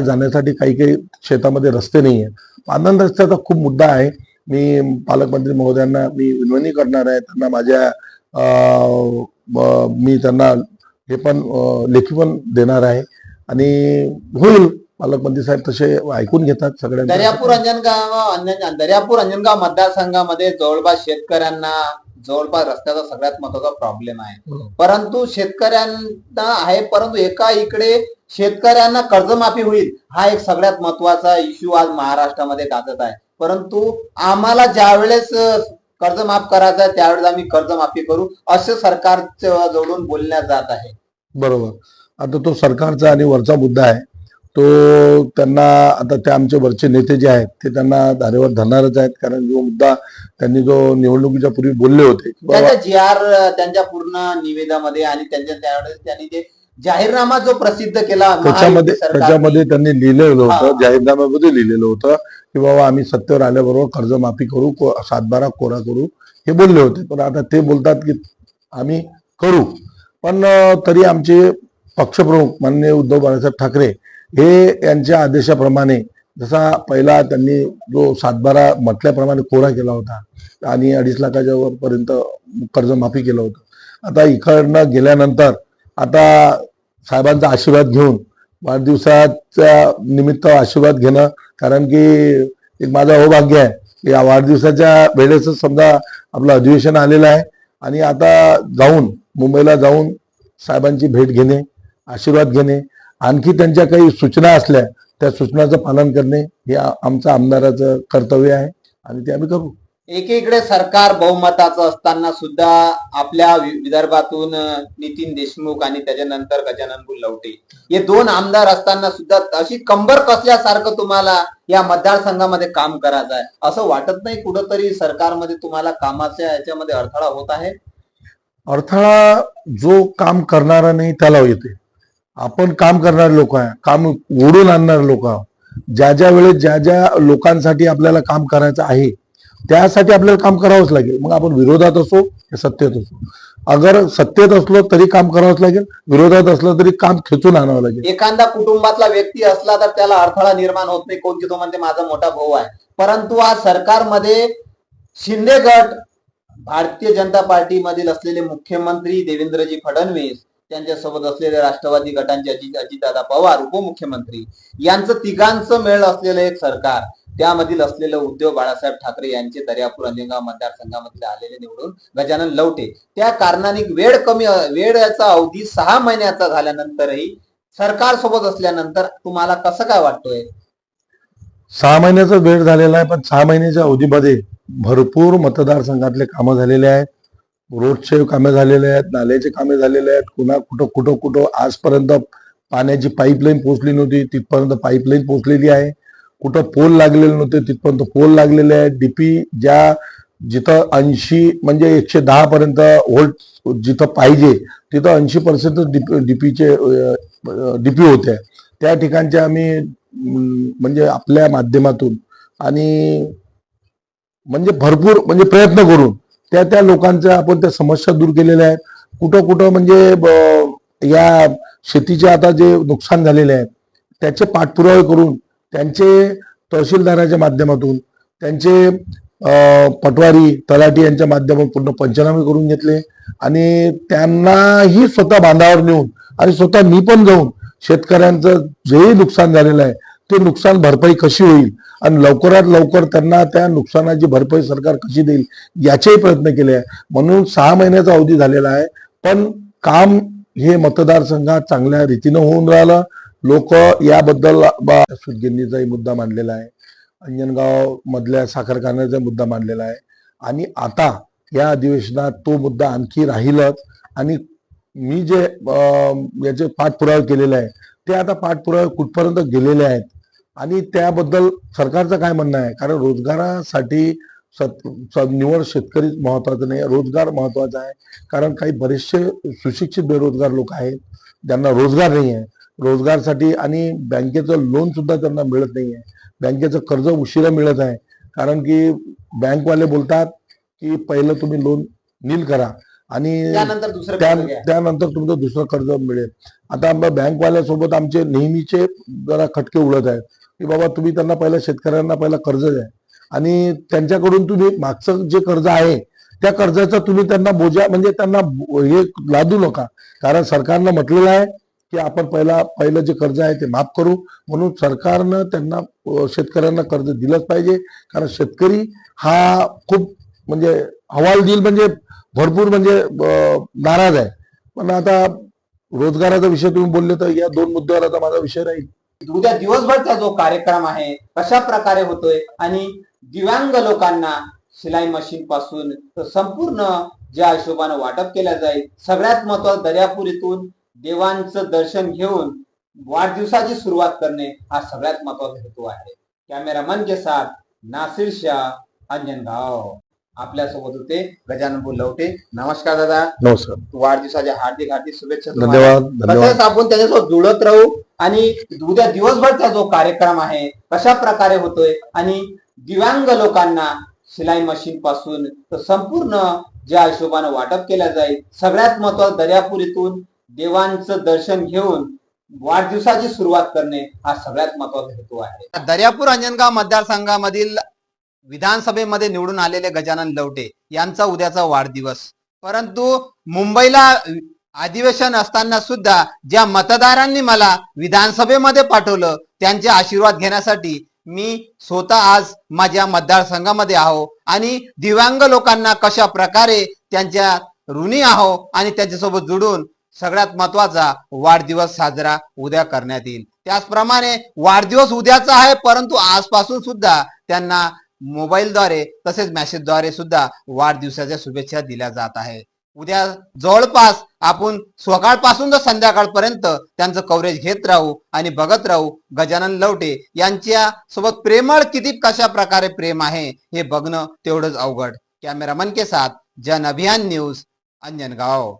जाण्यासाठी काही काही शेतामध्ये रस्ते नाही आहेत पांदन रस्त्याचा खूप मुद्दा आहे. मी पालकमंत्री महोदयांना मी विनवणी करणार आहे. त्यांना माझ्या मी त्यांना हे पण लेखी पण देणार आहे. आणि होईल पालकमंत्री साहेब तसे ऐकून घेतात सगळ्यांना. दर्यापूर अंजनगाव अंजन दर्यापूर अंजनगाव मतदारसंघामध्ये जवळपास शेतकऱ्यांना जवळपास रस्त्याचा सगळ्यात महत्त्वाचा प्रॉब्लेम आहे. हो. परंतु शेतकऱ्यांना आहे परंतु एका इकडे शेतकऱ्यांना कर्जमाफी होईल हा एक सगळ्यात महत्त्वाचा इश्यू आज महाराष्ट्रामध्ये गाजत आहे. परंतु आम्हाला ज्यावेळेस अं, कर्ज माफ करायचं आहे त्यावेळेस आम्ही कर्जमाफी करू असं सरकारच्या जवळून बोलण्यात जात आहे. बरोबर. आता तो सरकारचा आणि वरचा मुद्दा आहे. तो त्यांना आता ते आमचे वरचे नेते जे आहेत ते त्यांना धारेवर धरणारच आहेत. कारण जो मुद्दा त्यांनी जो निवडणुकीच्या पूर्वी बोलले होते त्यांच्या जी आर त्यांच्या पूर्ण निवेदामध्ये आणि त्यांच्या त्यावेळेस त्यांनी जे जाहीरनामा जो प्रसिद्ध केला त्याच्यामध्ये त्याच्यामध्ये त्यांनी लिहिलेलं. होतं जाहीरनाम्यामध्ये लिहिलेलं होतं की बाबा आम्ही सत्तेवर आल्याबरोबर कर्जमाफी करू सातबारा कोरा करू हे बोलले होते. पण आता ते बोलतात की आम्ही करू. पण तरी आमचे पक्षप्रमुख माननीय उद्धव बाळासाहेब ठाकरे हे यांच्या आदेशाप्रमाणे जसा पहिला त्यांनी जो सातबारा म्हटल्याप्रमाणे कोरा केला होता आणि अडीच लाखाच्या पर्यंत कर्जमाफी केलं होतं. आता इकडनं गेल्यानंतर आता साहेबांचा आशीर्वाद घेऊन वाढदिवसाच्या निमित्त आशीर्वाद घेणं कारण की एक माझं अहोभाग्य आहे की या वाढदिवसाच्या वेळेस समजा आपलं अधिवेशन आलेलं आहे आणि आता जाऊन मुंबईला जाऊन साहेबांची भेट घेणे आशीर्वाद घेणे आणखी त्यांच्या काही सूचना असल्या त्या सूचनाचं पालन करणे हे आमचं आमदाराचं कर्तव्य आहे आणि ते आम्ही करू. एकीकडे सरकार बहुमताचं असताना सुद्धा आपल्या विदर्भातून नितीन देशमुख आणि त्याच्यानंतर गजानन लवटे हे दोन आमदार असताना सुद्धा अशी कंबर कसल्यासारखं तुम्हाला या मतदारसंघामध्ये काम करायचं आहे? असं वाटत नाही कुठंतरी सरकारमध्ये तुम्हाला कामाच्या याच्यामध्ये अडथळा होत आहे? अडथळा जो काम करणारा नाही त्याला येते आपण काम करणारे लोक आहे काम ओढून आणणारे लोक आहोत. ज्या ज्या वेळेस ज्या ज्या लोकांसाठी आपल्याला काम करायचं आहे त्यासाठी आपल्याला काम करावंच लागेल. मग आपण विरोधात असो की सत्तेत असो. अगर सत्तेत असलो तरी काम करावंच लागेल. विरोधात असलं तरी काम खेचून आणावं लागेल. एखादा कुटुंबातला व्यक्ती असला तर त्याला अडथळा निर्माण होत नाही. कोण की तो म्हणते माझा मोठा भाऊ आहे. परंतु आज सरकारमध्ये शिंदे गट भारतीय जनता पार्टीमधील असलेले मुख्यमंत्री देवेंद्रजी फडणवीस त्यांच्यासोबत असलेले राष्ट्रवादी गटांचे अजित अजितदादा पवार उपमुख्यमंत्री यांचं तिघांचं मेळ असलेलं एक सरकार. त्यामधील असलेलं उद्धव बाळासाहेब ठाकरे यांचे दर्यापूर अंजनगाव मतदारसंघामधले आलेले निवडून गजानन लवटे. त्या कारणाने वेळ कमी वेळेचा अवधी सहा महिन्याचा झाल्यानंतरही सरकार सोबत असल्यानंतर तुम्हाला कसं काय वाटतोय? सहा महिन्याचा वेळ झालेला आहे पण सहा महिन्याच्या अवधीमध्ये भरपूर मतदारसंघातले कामं झालेले आहेत. रोडचे कामे झालेले आहेत नाल्याचे कामे झालेले आहेत. कुणा कुठं कुठं कुठं आजपर्यंत पाण्याची पाईपलाईन पोहोचली नव्हती तिथपर्यंत पाईपलाईन पोहोचलेली आहे. कुठं पोल लागलेले नव्हते तिथपर्यंत पोल लागलेले आहेत. डीपी ज्या जिथं ऐंशी म्हणजे एकशे दहा पर्यंत व्होल्ट जिथं पाहिजे तिथं ऐंशी पर्सेंट डीपीचे डीपी होते. त्या ठिकाणचे आम्ही म्हणजे आपल्या माध्यमातून आणि म्हणजे भरपूर म्हणजे प्रयत्न करून त्या त्या लोकांच्या आपण त्या समस्या दूर केलेल्या आहेत. कुठं कुठं म्हणजे या शेतीचे आता जे नुकसान झालेले आहेत त्याचे पाठपुरावे करून त्यांचे तहसीलदाराच्या माध्यमातून त्यांचे पटवारी तलाठी यांच्या माध्यमातून पूर्ण पंचनामे करून घेतले आणि त्यांनाही स्वतः बांधावर नेऊन आणि स्वतः मी पण जाऊन शेतकऱ्यांचं जेही नुकसान झालेलं आहे ते नुकसान भरपाई कशी होईल आणि लवकरात लवकर त्यांना त्या नुकसानाची भरपाई सरकार कशी देईल याचेही प्रयत्न केले आहे. म्हणून सहा महिन्याचा अवधी झालेला आहे पण काम हे मतदारसंघात चांगल्या रीतीनं होऊन राहिलं. लोक याबद्दल बा- सुतगिरणीचाही मुद्दा मांडलेला आहे अंजनगाव मधल्या साखर कारखान्याचा मुद्दा मांडलेला आहे आणि आता या अधिवेशनात तो मुद्दा आणखी राहीलच आणि मी जे याचे पाठपुरावे केलेले आहे ते आता पाठपुरावे कुठपर्यंत गेलेले आहेत आणि त्याबद्दल सरकारचं काय म्हणणं आहे? कारण रोजगारासाठी स- निवड शेतकरी महत्वाचं नाही रोजगार महत्त्वाचा आहे कारण काही बरेचसे सुशिक्षित बेरोजगार लोक आहेत ज्यांना रोजगार नाही आहे रोजगारसाठी आणि बँकेचं लोन सुद्धा त्यांना मिळत नाही आहे बँकेचं कर्ज उशिरा मिळत आहे. कारण की बँकवाले बोलतात की पहिलं तुम्ही लोन नील करा आणि त्यानंतर तुमचं दुसरं कर्ज मिळेल. आता बँकवाल्यासोबत आमचे नेहमीचे जरा खटके उडत आहेत. की बाबा तुम्ही त्यांना पहिला शेतकऱ्यांना पहिला कर्ज द्या. आणि त्यांच्याकडून तुम्ही मागचं जे कर्ज आहे त्या कर्जाचा तुम्ही त्यांना बोजा म्हणजे त्यांना हे लादू नका. कारण सरकारनं म्हटलेलं आहे की आपण पहिला पहिलं जे कर्ज आहे ते माफ करू. म्हणून सरकारनं त्यांना शेतकऱ्यांना कर्ज दिलंच पाहिजे. कारण शेतकरी हा खूप म्हणजे हवाल दिल म्हणजे भरपूर म्हणजे नाराज आहे. पण आता रोजगाराचा विषय तुम्ही बोलले तर या दोन मुद्द्यावर आता माझा विषय राहील. उद्या दिवसभरचा जो कार्यक्रम आहे कशा प्रकारे होतोय आणि दिव्यांग लोकांना शिलाई मशीन पासून तर संपूर्ण ज्या हिशोबानं वाटप केलं जाईल सगळ्यात महत्वाचं दर्यापूर इथून देवांचं दर्शन घेऊन वाढदिवसाची सुरुवात करणे हा सगळ्यात महत्त्वाचा हेतू आहे. कॅमेरामन के साथ नासिर शाह अंजनगाव आपल्यासोबत होते गजानन लवटे. नमस्कार दादा. नमस्कार. वाढदिवसाच्या हार्दिक हार्दिक शुभेच्छा. धन्यवाद आपण त्याच्यासोबत जुळत राहू आणि उद्या दिवसभरचा जो कार्यक्रम आहे कशा प्रकारे होतोय आणि दिव्यांग लोकांना शिलाई मशीन पासून तर संपूर्ण ज्या हिशोबानं वाटप केलं जाईल सगळ्यात महत्वाचं दर्यापूर इथून देवांचं दर्शन घेऊन वाढदिवसाची सुरुवात करणे हा सगळ्यात महत्त्वाचा हेतू आहे. दर्यापूर अंजनगाव मतदारसंघामधील विधानसभेमध्ये निवडून आलेले गजानन लवटे यांचा उद्याचा वाढदिवस. परंतु मुंबईला अधिवेशन असताना सुद्धा ज्या मतदारांनी मला विधानसभेमध्ये पाठवलं त्यांचे आशीर्वाद घेण्यासाठी मी स्वतः आज माझ्या मतदारसंघामध्ये आहो आणि दिव्यांग लोकांना कशा प्रकारे त्यांच्या ऋणी आहो आणि त्यांच्यासोबत जुडून सगळ्यात महत्त्वाचा वाढदिवस साजरा उद्या करण्यात येईल. त्याचप्रमाणे वाढदिवस उद्याचा आहे परंतु आजपासून सुद्धा त्यांना मोबाईलद्वारे तसेच मेसेजद्वारे सुद्धा वाढदिवसाच्या शुभेच्छा दिल्या जात आहे उद्या जवळपास आपण सकाळपासून तर संध्याकाळपर्यंत त्यांचं कव्हरेज घेत राहू आणि बघत राहू. गजानन लवटे यांच्या सोबत प्रेमळ किती कशा प्रकारे प्रेम आहे हे बघणं तेवढंच अवघड. कॅमेरामन के साथ जन अभियान न्यूज अंजनगाव.